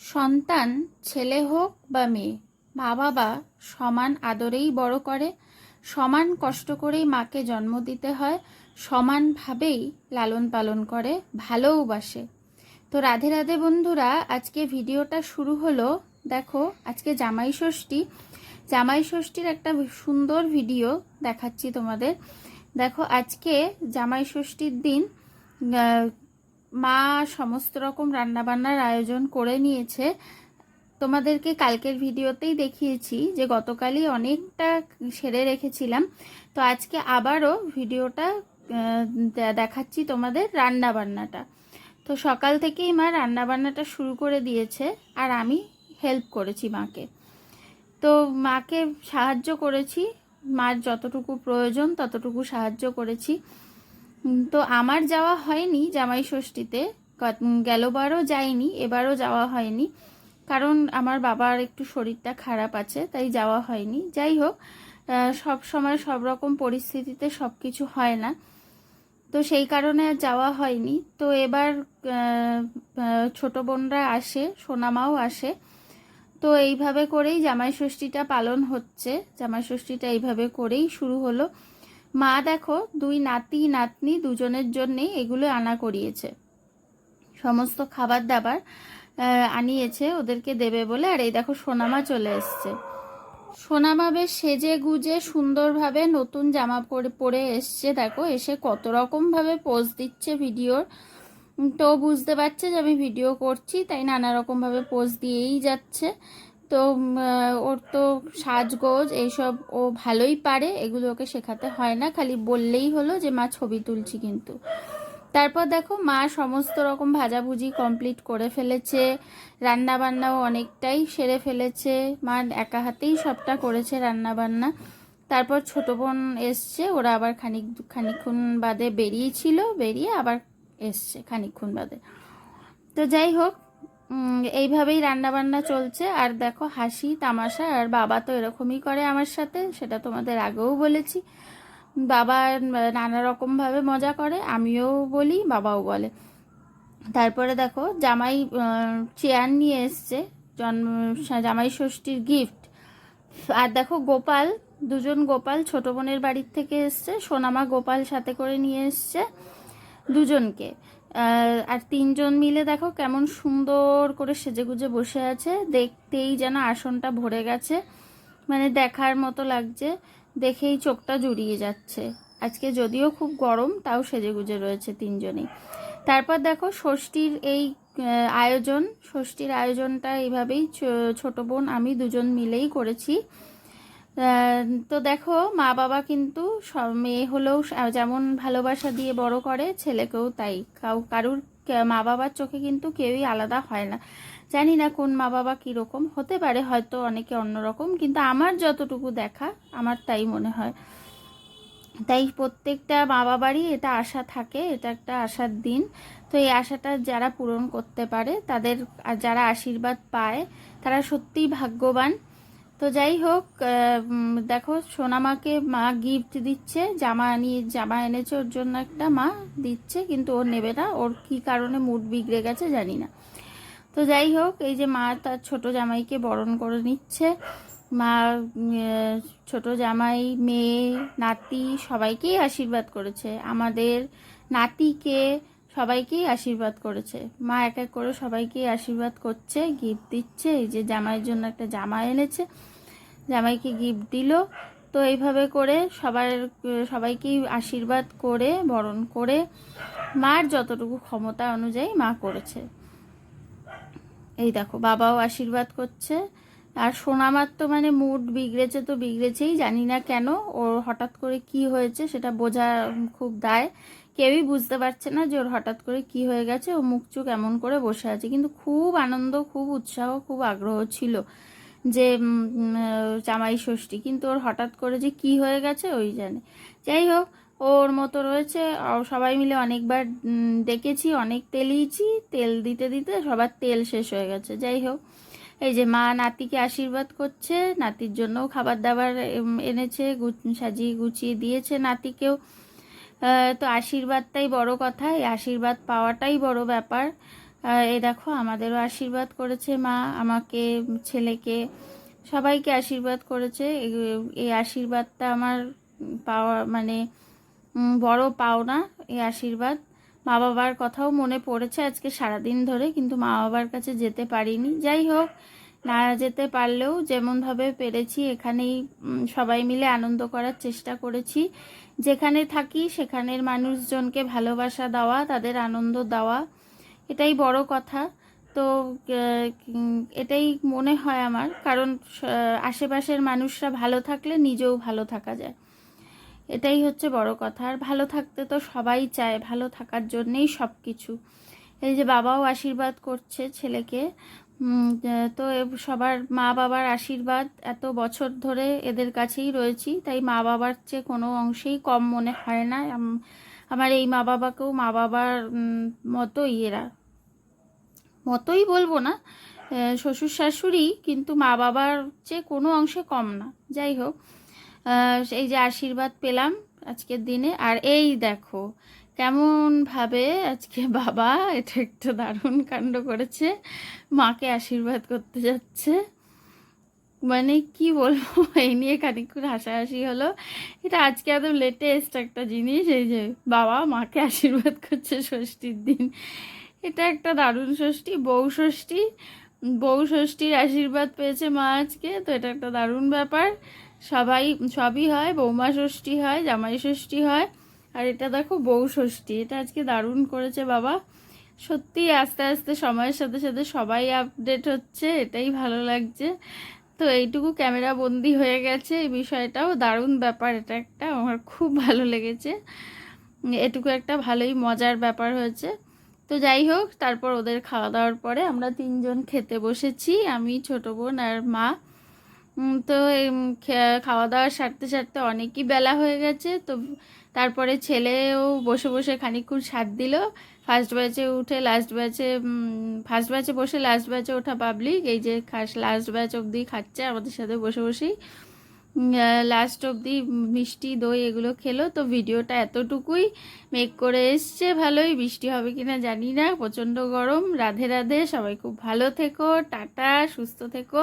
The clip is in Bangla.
সন্তান, ছেলে হোক বা মেয়ে মা বাবা সমান আদরেই বড় করে, সমান কষ্ট করেই মাকে জন্ম দিতে হয়, সমানভাবেই লালন পালন করে ভালোওবাসে তো রাধে রাধে বন্ধুরা, আজকে ভিডিওটা শুরু হলো, দেখো, আজকে জামাই ষষ্ঠী। জামাই ষষ্ঠীর একটা সুন্দর ভিডিও দেখাচ্ছি তোমাদের। দেখো, আজকে জামাই ষষ্ঠীর দিন মা সমস্ত রকম রান্নাবান্নার আয়োজন করে নিয়েছে। তোমাদেরকে কালকের ভিডিওতেই দেখিয়েছি যে গতকালই অনেকটা সেরে রেখেছিলাম। তো আজকে আবারও ভিডিওটা দেখাচ্ছি তোমাদের রান্না বান্নাটা তো সকাল থেকেই মা রান্না বান্নাটা শুরু করে দিয়েছে আর আমি হেল্প করেছি মাকে। তো মাকে সাহায্য করেছি, মার যতটুকু প্রয়োজন ততটুকু সাহায্য করেছি। তো আমার যাওয়া হয়নি জামাই ষষ্ঠীতে। গেলবারও যাইনি, এবারও যাওয়া হয়নি। কারণ আমার বাবার একটু শরীরটা খারাপ আছে, তাই যাওয়া হয়নি। যাই হোক সব সময় সব রকম পরিস্থিতিতে সব কিছু হয় না। তো সেই কারণে আর যাওয়া হয়নি। তো এবার ছোট বোনরা আসে, সোনামাও আসে। তো এইভাবে করেই জামাই ষষ্ঠীটা পালন হচ্ছে। জামাই ষষ্ঠীটা এইভাবে করেই শুরু হলো। মা দেখো, দুই নাতি, নাতনি দুজনের জন্যেই এগুলো আনা করিয়েছে। সমস্ত খাবার দাবার আনিয়েছে, ওদেরকে দেবে বলে। আর এই দেখো, সোনামা চলে এসছে। সোনামা বেশ সেজে গুজে সুন্দরভাবে নতুন জামা পরে পরে এসছে। দেখো, এসে কত রকম ভাবে পোজ দিচ্ছে ভিডিওর। তো বুঝতে পারছে যে আমি ভিডিও করছি, তাই নানা রকম ভাবে পোজ দিয়েই যাচ্ছে। তো ওর তো সাজগোজ এইসব ও ভালোই পারে, এগুলো ওকে শেখাতে হয় না, খালি বললেই হলো যে, মা, ছবি তুলছি কিন্তু। তারপর দেখো, মা সমস্ত রকম ভাজাভুজি কমপ্লিট করে ফেলেছে রান্না বান্নাও অনেকটাই সেরে ফেলেছে, মা একা হাতেই সবটা করেছে রান্না বান্না তারপর ছোট বোন এসছে, ওরা আবার খানিক, খানিকক্ষণ বাদে বেরিয়েছিল, বেরিয়ে আবার এসছে খানিকক্ষণ বাদে। তো যাই হোক এইভাবেই রান্না বান্না চলছে। আর দেখো, হাসি, তামাশা আর বাবা তো এরকমই করে আমার সাথে, সেটা তোমাদের আগেও বলেছি। বাবা নানা রকম ভাবে মজা করে, আমিও বলি, বাবাও বলে। তারপরে দেখো, জামাই চেয়ার নিয়ে এসছে, জন্ম, জামাই ষষ্ঠীর গিফট আর দেখো, গোপাল, দুজন গোপাল ছোট বোনের বাড়ির থেকে এসছে, সোনামা গোপাল সাথে করে নিয়ে এসছে দুজনকে। আর তিনজন মিলে দেখো কেমন সুন্দর করে সেজেগুজে বসে আছে। দেখতেই যেন আসনটা ভরে গেছে। মানে দেখার মতো লাগছে, দেখেই চোখটা জুড়িয়ে যাচ্ছে। আজকে যদিও খুব গরম, তাও সেজেগুজে রয়েছে তিনজনেই। তারপর দেখো ষষ্ঠীর এই আয়োজন। ষষ্ঠীর আয়োজনটা এইভাবেই ছোট বোন, আমি দুজন মিলেই করেছি। তো দেখো মা বাবা কিন্তু মেয়ে হলেও যেমন ভালোবাসা দিয়ে বড় করে, ছেলেকেও তাই। কাউ, কারুর মা বাবার চোখে কিন্তু কেউই আলাদা হয় না। জানি না কোন মা বাবা কীরকম, হতে পারে হয়তো অনেকে অন্যরকম, কিন্তু আমার যতটুকু দেখা, আমার তাই মনে হয়। তাই প্রত্যেকটা মা বাবারই এটা আশা থাকে, এটা একটা আশার দিন। তো এই আশাটা যারা পূরণ করতে পারে, তাদের যারা আশীর্বাদ পায়, তারা সত্যিই ভাগ্যবান। তো যাই হোক দেখো সোনামাকে মা গিফট দিচ্ছে, জামা নিয়ে জামা এনেছে, ওর জন্য একটা মা দিচ্ছে, কিন্তু ও নেবে না, ওর কি কারণে মুড বিগড়ে গেছে জানি না। তো যাই হোক, এই যে মা তার ছোট জামাইকে বরণ করে নিচ্ছে। মা ছোট জামাই, মেয়ে, নাতি সবাইকেই আশীর্বাদ করেছে। আমাদের নাতিকে সবাইকেই আশীর্বাদ করেছে। মা এক এক করে সবাইকেই আশীর্বাদ করছে গিফট দিচ্ছে। এই যে জামাইয়ের জন্য একটা জামা এনেছে, জামাইকে গিফট দিল। তো এইভাবে করে সবার, সবাইকেই আশীর্বাদ করে, বরণ করে মার যতটুকু ক্ষমতা অনুযায়ী মা করেছে। এই দেখো, বাবাও আশীর্বাদ করছে। আর সোনামার তো মানে মুড বিগড়েছে তো বিগড়েছেই, জানি না কেন। ওর হঠাৎ করে কি হয়েছে সেটা বোঝা খুব দায়। কেউই বুঝতে পারছে না যে ওর হঠাৎ করে কি হয়ে গেছে, ও মুখ চুখ এমন করে বসে আছে। কিন্তু খুব আনন্দ, খুব উৎসাহ, খুব আগ্রহ ছিল যে জামাই ষষ্ঠী। কিন্তু ওর হঠাৎ করে যে কি হয়ে গেছে, ওই জানে। যাই হোক, ওর মতো রয়েছে। সবাই মিলে অনেকবার ডেকেছি, অনেক তেলিয়েছি তেল দিতে দিতে সবার তেল শেষ হয়ে গেছে। যাই হোক, এই যে মা নাতিকে আশীর্বাদ করছে, নাতির জন্যও খাবার দাবার এনেছে সাজিয়ে গুছিয়ে দিয়েছে নাতিকেও। তো আশীর্বাদটাই বড় কথা, এই আশীর্বাদ পাওয়াটাই বড় ব্যাপার। এ দেখো, আমাদেরও আশীর্বাদ করেছে মা, আমাকে, ছেলেকে, সবাইকে আশীর্বাদ করেছে। এই- আশীর্বাদটা আমার পাওয়া মানে বড় পাওনা, এই আশীর্বাদ। মা বাবার কথাও মনে পড়েছে আজকে সারাদিন ধরে, কিন্তু মা বাবার কাছে যেতে পারিনি। যাই হোক, না যেতে পারলেও যেমনভাবে পেরেছি, এখানেই সবাই মিলে আনন্দ করার চেষ্টা করেছি। যেখানে থাকি, সেখানের মানুষজনকে ভালোবাসা দেওয়া, তাদের আনন্দ দেওয়া, এটাই বড় কথা। তো এটাই মনে হয় আমার। কারণ আশেপাশের মানুষরা ভালো থাকলে নিজেও ভালো থাকা যায়। এটাই হচ্ছে বড় কথা। আর ভালো থাকতে তো সবাই চায়, ভালো থাকার জন্যেই সব কিছু এই যে বাবাও আশীর্বাদ করছে ছেলেকে। তো সবার মা বাবার আশীর্বাদ এত বছর ধরে এদের কাছেই রয়েছি, তাই মা বাবার চেয়ে কোনো অংশেই কম মনে হয় না। আমার এই মা বাবাকেও মা বাবার মতোই এরা। মতোই বলব না শ্বশুর শাশুড়ি কিন্তু মা বাবার চেয়ে কোনো অংশে কম না। যাই হোক এই যে আশীর্বাদ পেলাম আজকের দিনে, আর এই দেখো কেমন ভাবে আজকে বাবা এটা একটা দারুণ কাণ্ড করেছে, মাকে আশীর্বাদ করতে যাচ্ছে। মানে কি বলব, এই নিয়ে খানিকক্ষণ হাসাহাসি হলো। এটা আজকে একদম লেটেস্ট একটা জিনিস, এই যে বাবা মাকে আশীর্বাদ করছে ষষ্ঠীর দিন। এটা একটা দারুণ ষষ্ঠী, বউ ষষ্ঠী। বউ ষষ্ঠীর আশীর্বাদ পেয়েছে মা আজকে, তো এটা একটা দারুণ ব্যাপার। সবাই, সবই হয়, বৌমা ষষ্ঠী হয়, জামাই ষষ্ঠী হয়। আর এটা দেখো বউ ষষ্ঠী, এটা আজকে দারুণ করেছে বাবা। সত্যি আস্তে আস্তে সময়ের সাথে সাথে সবাই আপডেট হচ্ছে, এটাই ভালো লাগছে। তো এইটুকু ক্যামেরা বন্দি হয়ে গেছে, এই বিষয়টাও দারুণ ব্যাপার, এটা একটা আমার খুব ভালো লেগেছে। এটুকু একটা ভালোই মজার ব্যাপার হয়েছে। তো যাই হোক, তারপর ওদের খাওয়া দাওয়ার পরে আমরা তিনজন খেতে বসেছি, আমি, ছোট বোন আর মা। তো খাওয়া দাওয়া সারতে সারতে অনেকই বেলা হয়ে গেছে। তো তারপরে ছেলেও বসে বসে খানিকক্ষণ সার দিল। ফার্স্ট ব্যাচে উঠে লাস্ট ব্যাচে ফার্স্ট ব্যাচে বসে লাস্ট ব্যাচে ওঠা পাবলিক এই যে খাস লাস্ট ব্যাচ অবধি খাচ্ছে আমাদের সাথে বসে বসেই। লাস্ট অবধি মিষ্টি, দই এগুলো খেলো। তো ভিডিওটা এতটুকুই। মেক করে এসছে ভালোই। বৃষ্টি হবে কিনা জানি না। প্রচণ্ড গরম। রাধে রাধে। সবাই খুব ভালো থেকো। টাটা। সুস্থ থেকো।